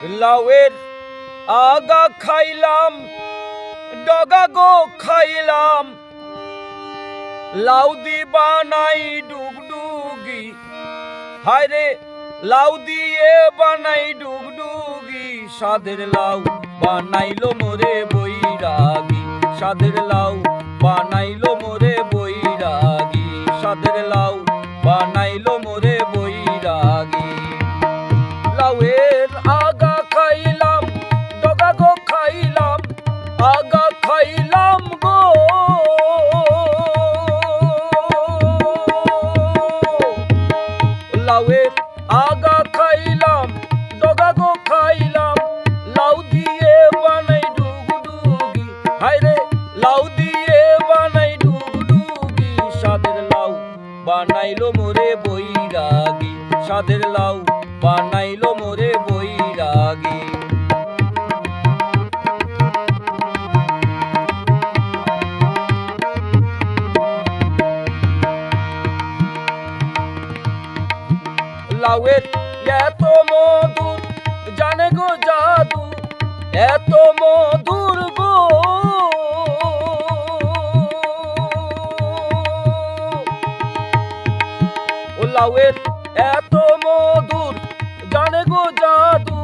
লাউয়ের আগা খাইলাম, ডগা গো খাইলাম। লাউ দি বানাই ডুগডুগি হায়রে লাউ দিয়ে বানাই ডুগডুগি। সাদের লাউ বানাইলো মোরে বৈরাগী সাদের লাউ বানাইলো মোরে বৈরাগী। সাদের লাউ বানাইলো মোরে আগা খাইলাম খাইলাম। বানাই বানাই সাদের লাউ বানাইলো মোরে বই বৈরাগী, সাদের লাউ বানাইলো মোরে বৈরাগী। লাউয়ের এত মধুর, জানে গো জাদু, এত মধুর গো। লাউয়ের এত মধুর, জানে গো জাদু।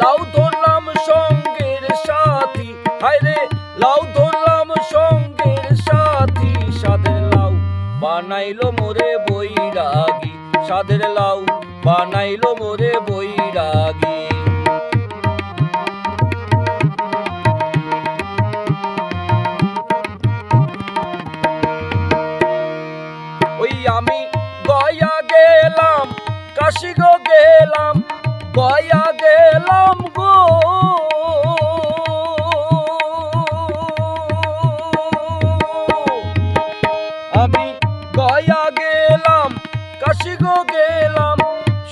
লাউ ধরলাম সঙ্গের সাথী হায়রে লাউ ধরলাম সঙ্গের বানাইলো মোরে বৈরাগী সাদের লাউ বানাইলো মোরে বৈরাগী। ওই আমি গয়া গেলাম কাশি গো গেলাম, গয়া গেলাম গো। কাশি গো গেলাম।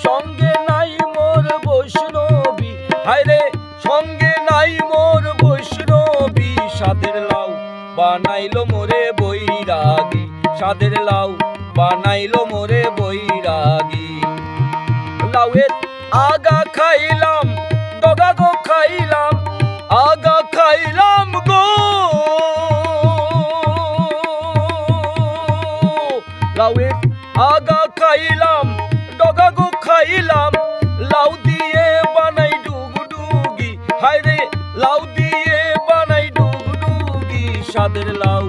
সঙ্গে নাই মোর বৈষ্ণবী। হায়রে, সঙ্গে নাই মোর বৈষ্ণবী। সাদের লাউ বানাইলো মোরে বৈরাগী। সাদের লাউ বানাইলো মোরে বৈরাগী। লাউয়ের আগা খাইলাম ডগা গো খাইলাম, আগা খাইলাম গো আগা খাইলাম ডগা গো খাইলাম। লাউ দিয়ে বানাই ডুগডুগি, হায়রে, লাউ দিয়ে বানাই ডুগডুগি। সাদের লাউ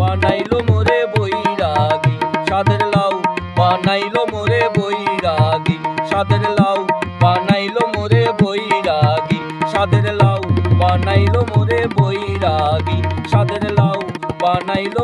বানাইলো মোরে বৈরাগী, সাদের লাউ বানাইলো মোরে বৈরাগী, সাদের লাউ বানাইলো মোরে বৈরাগী, সাদের লাউ বানাইলো মোরে বৈরাগী, সাদের লাউ বানাইলো